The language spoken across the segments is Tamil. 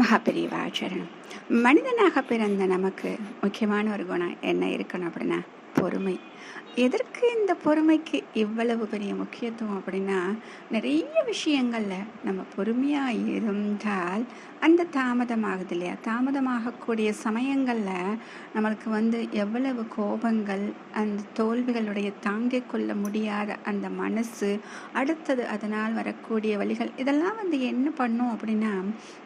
மகாபெரிவாச்சரணம் மனிதனாக பிறந்த நமக்கு முக்கியமான ஒரு குணம் என்ன இருக்கணும் அப்படின்னா பொறுமை. எதற்கு இந்த பொறுமைக்கு இவ்வளவு பெரிய முக்கியத்துவம் அப்படின்னா நிறைய விஷயங்களில் நம்ம பொறுமையாக இருந்தால் அந்த தாமதமாகுது இல்லையா? தாமதமாகக்கூடிய சமயங்களில் நம்மளுக்கு வந்து எவ்வளவு கோபங்கள் அந்த தோல்விகளுடைய தாங்கிக் கொள்ள முடியாத அந்த மனசு அடுத்தது அதனால் வரக்கூடிய வழிகள் இதெல்லாம் வந்து என்ன பண்ணும் அப்படின்னா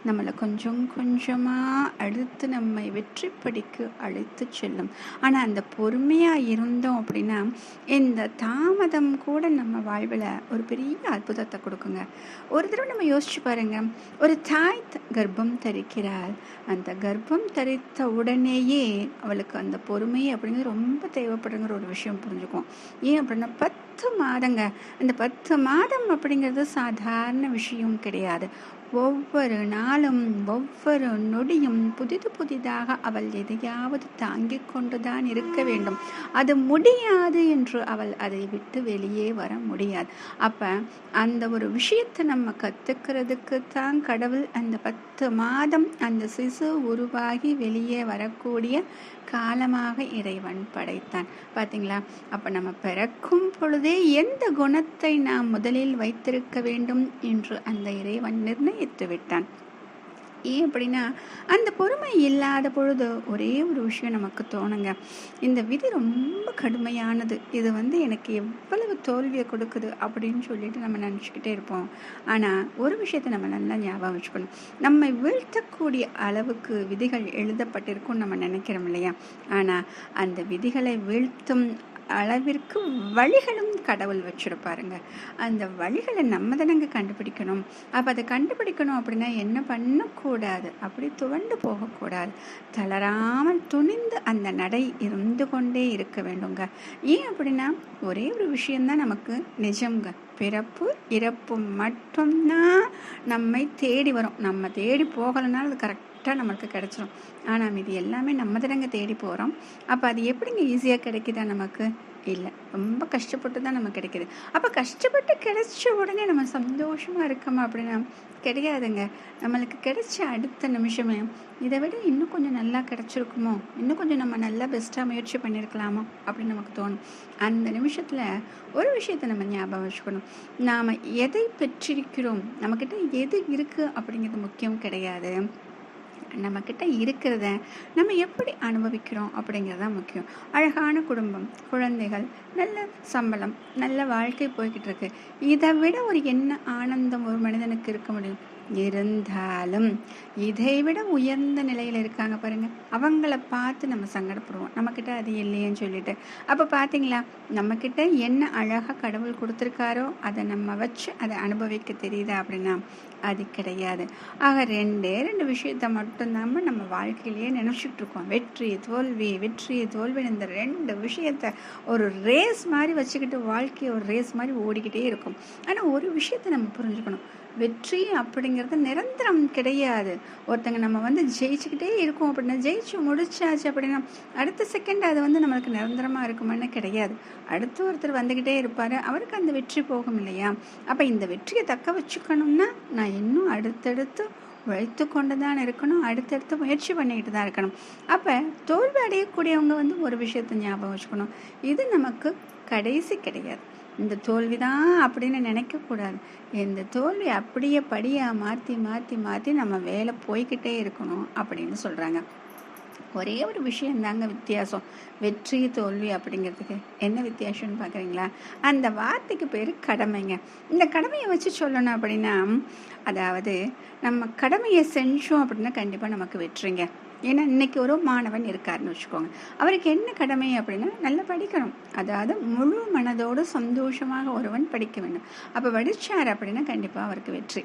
நம்மளை கொஞ்சம் கொஞ்சமாக அடுத்து நம்மை வெற்றி படிக்கு அழைத்து செல்லும். ஆனால் அந்த பொறுமையாக இருந்தோம் அப்படின்னா இந்த தாமதம் கூட நம்ம வாழ்வில் ஒரு பெரிய அற்புதத்தை கொடுக்குங்க. ஒரு தடவை நம்ம யோசிச்சு பாருங்க. ஒரு தாய் த- கர்ப்பம் தரிக்கிறாள். அந்த கர்ப்பம் தரித்த உடனேயே அவளுக்கு அந்த பொறுமை அப்படிங்கிறது ரொம்ப தேவைப்படுங்கிற ஒரு விஷயம் புரிஞ்சுக்கும். ஏன் அப்படின்னா பத்து பத்து மாதங்க. இந்த பத்து மாதம் அப்படிங்கிறது சாதாரண விஷயம் கிடையாது. ஒவ்வொரு நாளும் ஒவ்வொரு நொடியும் புதிது புதிதாக அவள் எதையாவது தாங்கிக் கொண்டுதான் இருக்க வேண்டும். அது முடியாது என்று அவள் அதை விட்டு வெளியே வர முடியாது. அப்ப அந்த ஒரு விஷயத்தை நம்ம கத்துக்கிறதுக்கு தான் கடவுள் அந்த பத்து மாதம் அந்த சிசு உருவாகி வெளியே வரக்கூடிய காலமாக இறைவன் படைத்தான். பாத்தீங்களா? அப்ப நம்ம பிறக்கும் பொழுது எந்த குணத்தை நாம் முதலில் வைத்திருக்க வேண்டும் என்று அந்த இறைவன் நிர்ணயித்து விட்டான் ஏன் அப்படின்னா அந்த பொறுமை இல்லாத பொழுது ஒரே ஒரு விஷயம் நமக்கு தோணுங்க. இந்த விதி ரொம்ப கடுமையானது. இது வந்து எனக்கு எவ்வளவு தோல்வியை கொடுக்குது அப்படின்னு சொல்லிட்டு நம்ம நினச்சிக்கிட்டே இருப்போம். ஆனால் ஒரு விஷயத்தை நம்ம நல்லா ஞாபகம் வச்சுக்கணும். நம்மை வீழ்த்தக்கூடிய அளவுக்கு விதிகள் எழுதப்பட்டிருக்கும் நம்ம நினைக்கிறோம் இல்லையா? ஆனால் அந்த விதிகளை வீழ்த்தும் அளவிற்கு வழிகளும் கடவுள் வச்சுருப்பாருங்க. அந்த வழிகளை நம்ம தானங்க கண்டுபிடிக்கணும். அப்போ அதை கண்டுபிடிக்கணும் அப்படின்னா என்ன பண்ணக்கூடாது? அப்படி துவண்டு போகக்கூடாது. தளராமல் துணிந்து அந்த நடை இருந்து கொண்டே இருக்க வேண்டுங்க. ஏன் அப்படின்னா ஒரே ஒரு விஷயம்தான் நமக்கு நிஜம்ங்க. பிறப்பு இறப்பு மட்டும்தான் நம்மை தேடி வரும். நம்ம தேடி போகலைனாலும் அது கரெக்டாக நம்மளுக்கு கிடைச்சிரும். ஆனால் இது எல்லாமே நம்ம தானங்க தேடி போகிறோம் அப்போ அது எப்படிங்க ஈஸியாக கிடைக்குதா நமக்கு? இல்லை. ரொம்ப கஷ்டப்பட்டு தான் நமக்கு கிடைக்கிது. அப்போ கஷ்டப்பட்டு கிடைச்ச உடனே நம்ம சந்தோஷமாக இருக்கோமா அப்படின்னா கிடையாதுங்க. நம்மளுக்கு கிடைச்ச அடுத்த நிமிஷமே இதை விட இன்னும் கொஞ்சம் நல்லா கிடைச்சிருக்குமோ? இன்னும் கொஞ்சம் நம்ம நல்லா பெஸ்ட்டாக முயற்சி பண்ணியிருக்கலாமோ அப்படின்னு நமக்கு தோணும். அந்த நிமிஷத்தில் ஒரு விஷயத்தை நம்ம ஞாபகம் வச்சுக்கணும். நாம் எதை பெற்றிருக்கிறோம்? நம்மக்கிட்ட எது இருக்குது அப்படிங்கிறது முக்கியம் கிடையாது. நம்மக்கிட்ட இருக்கிறத நம்ம எப்படி அனுபவிக்கிறோம் அப்படிங்கிறது தான் முக்கியம். அழகான குடும்பம் குழந்தைகள் நல்ல சம்பளம் நல்ல வாழ்க்கை போய்கிட்டு இருக்கு. இதை விட ஒரு என்ன ஆனந்தம் ஒரு மனிதனுக்கு இருக்க முடியும்? இருந்தாலும் இதை விட உயர்ந்த நிலையில் இருக்காங்க பாருங்க. அவங்கள பார்த்து நம்ம சங்கடப்படுவோம். நம்மக்கிட்ட அது இல்லையேன்னு சொல்லிட்டு. அப்போ பார்த்தீங்களா நம்மக்கிட்ட என்ன அழகாக கடவுள் கொடுத்துருக்காரோ அதை நம்ம வச்சு அதை அனுபவிக்க தெரியுதா அப்படின்னா அது கிடையாது. ஆக ரெண்டே ரெண்டு விஷயத்தை மட்டும்தான் நம்ம வாழ்க்கையிலேயே நினச்சிட்டு இருக்கோம் வெற்றி தோல்வி வெற்றி தோல்வி இந்த ரெண்டு விஷயத்த ஒரு ரேஸ் மாதிரி வச்சுக்கிட்டு வாழ்க்கையை ஒரு ரேஸ் மாதிரி ஓடிக்கிட்டே இருக்கும். ஆனால் ஒரு விஷயத்தை நம்ம புரிஞ்சுக்கணும். வெற்றி அப்படிங்கிறது நிரந்தரம் கிடையாது. ஒருத்தங்க நம்ம வந்து ஜெயிச்சுக்கிட்டே இருக்கோம் அப்படின்னா ஜெயிச்சு முடிச்சாச்சு அப்படின்னா அடுத்த செகண்ட் அது வந்து நம்மளுக்கு நிரந்தரமாக இருக்குமான்னு கிடையாது. அடுத்து ஒருத்தர் வந்துக்கிட்டே இருப்பார் அவருக்கு அந்த வெற்றி போகும் இல்லையா? அப்போ இந்த வெற்றியை தக்க வச்சுக்கணும்னா நான் இன்னும் அடுத்தடுத்து உழைத்து கொண்டு தான் இருக்கணும் அடுத்தடுத்து முயற்சி பண்ணிக்கிட்டு தான் இருக்கணும். அப்போ தோல்வி அடையக்கூடியவங்க வந்து ஒரு விஷயத்தை ஞாபகம் வச்சுக்கணும். இது நமக்கு கடைசி கிடையாது. இந்த தோல்வி தான் அப்படின்னு நினைக்கக்கூடாது இந்த தோல்வி அப்படியே படியாக மாற்றி மாற்றி மாற்றி நம்ம வேலை போய்கிட்டே இருக்கணும் அப்படின்னு சொல்கிறாங்க ஒரே ஒரு விஷயம் தாங்க வித்தியாசம். வெற்றி தோல்வி அப்படிங்கிறதுக்கு என்ன வித்தியாசம்னு பார்க்குறீங்களா? அந்த வார்த்தைக்கு பேர் கடமைங்க. இந்த கடமையை வச்சு சொல்லணும் அப்படின்னா அதாவது நம்ம கடமையை செஞ்சோம் அப்படின்னா கண்டிப்பாக நமக்கு வெற்றிங்க. ஏன்னா இன்னைக்கு ஒரு மாணவன் இருக்காருன்னு வச்சுக்கோங்க. அவருக்கு என்ன கடமை அப்படின்னா நல்லா படிக்கணும். அதாவது முழு மனதோடு சந்தோஷமாக ஒருவன் படிக்க வேண்டும். அப்போ படிச்சார் அப்படின்னா கண்டிப்பாக அவருக்கு வெற்றி.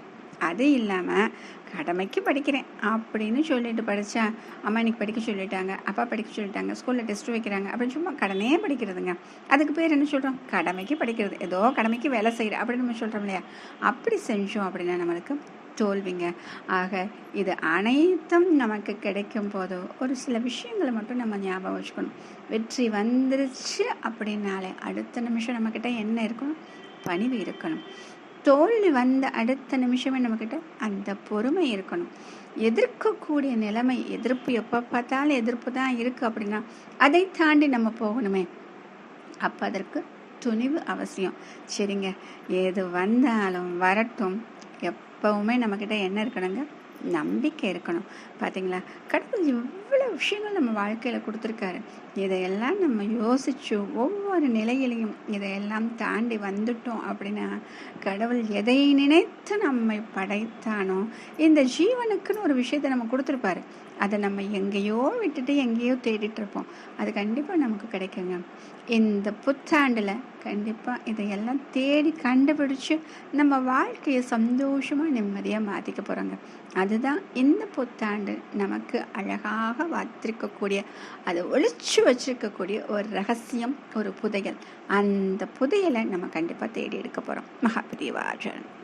அது இல்லாமல் கடமைக்கு படிக்கிறேன் அப்படின்னு சொல்லிட்டு படித்தா அம்மா இன்னைக்கு படிக்க சொல்லிட்டாங்க அப்பா படிக்க சொல்லிட்டாங்க ஸ்கூலில் டெஸ்ட் வைக்கிறாங்க அப்படின்னு சும்மா கடனே படிக்கிறதுங்க. அதுக்கு பேர் என்ன சொல்கிறோம் கடமைக்கு படிக்கிறது. ஏதோ கடமைக்கு வேலை செய்கிற அப்படின்னு நம்ம சொல்கிறோம் இல்லையா? அப்படி செஞ்சோம் அப்படின்னா நம்மளுக்கு தோல்விங்க. ஆக இது அனைத்தும் நமக்கு கிடைக்கும் போதோ ஒரு சில விஷயங்களை மட்டும் நம்ம ஞாபகம் வச்சுக்கணும். வெற்றி வந்துருச்சு அப்படின்னாலே அடுத்த நிமிஷம் நம்மக்கிட்ட என்ன இருக்கணும்? பணிவு இருக்கணும். தோல்வி வந்த அடுத்த நிமிஷமே நம்மக்கிட்ட அந்த பொறுமை இருக்கணும். எதிர்க்கக்கூடிய நிலைமை எதிர்ப்பு எப்போ பார்த்தாலும் எதிர்ப்பு தான் இருக்குது அப்படின்னா அதை தாண்டி நம்ம போகணுமே. அப்போ அதற்கு துணிவு அவசியம். சரிங்க. எது வந்தாலும் வரட்டும். எப்பவுமே நம்மக்கிட்ட என்ன இருக்கணுங்க? நம்பிக்கை இருக்கணும். பார்த்தீங்களா கடவுள் இவ்வளோ விஷயங்கள் நம்ம வாழ்க்கையில் கொடுத்துருக்காரு. இதையெல்லாம் நம்ம யோசிச்சு ஒவ்வொரு நிலையிலையும் இதையெல்லாம் தாண்டி வந்துட்டோம் அப்படின்னா கடவுள் எதை நினைத்து நம்மை படைத்தானோ இந்த ஜீவனுக்குன்னு ஒரு விஷயத்தை நம்ம கொடுத்துருப்பாரு. அதை நம்ம எங்கேயோ விட்டுட்டு எங்கேயோ தேடிட்டு இருப்போம் அது கண்டிப்பாக நமக்கு கிடைக்குங்க. இந்த புத்தாண்டில் கண்டிப்பாக இதையெல்லாம் தேடி கண்டுபிடிச்சு நம்ம வாழ்க்கையை சந்தோஷமாக நிம்மதியாக மாற்றிக்க போகிறோங்க அதுதான் இந்த புத்தாண்டு நமக்கு அழகாக வாத்திருக்கக்கூடிய அதை ஒழிச்சு வச்சிருக்கக்கூடிய ஒரு ரகசியம் ஒரு புதையல். அந்த புதையலை நம்ம கண்டிப்பாக தேடி எடுக்க போகிறோம் மகாபிரிவாஜன்.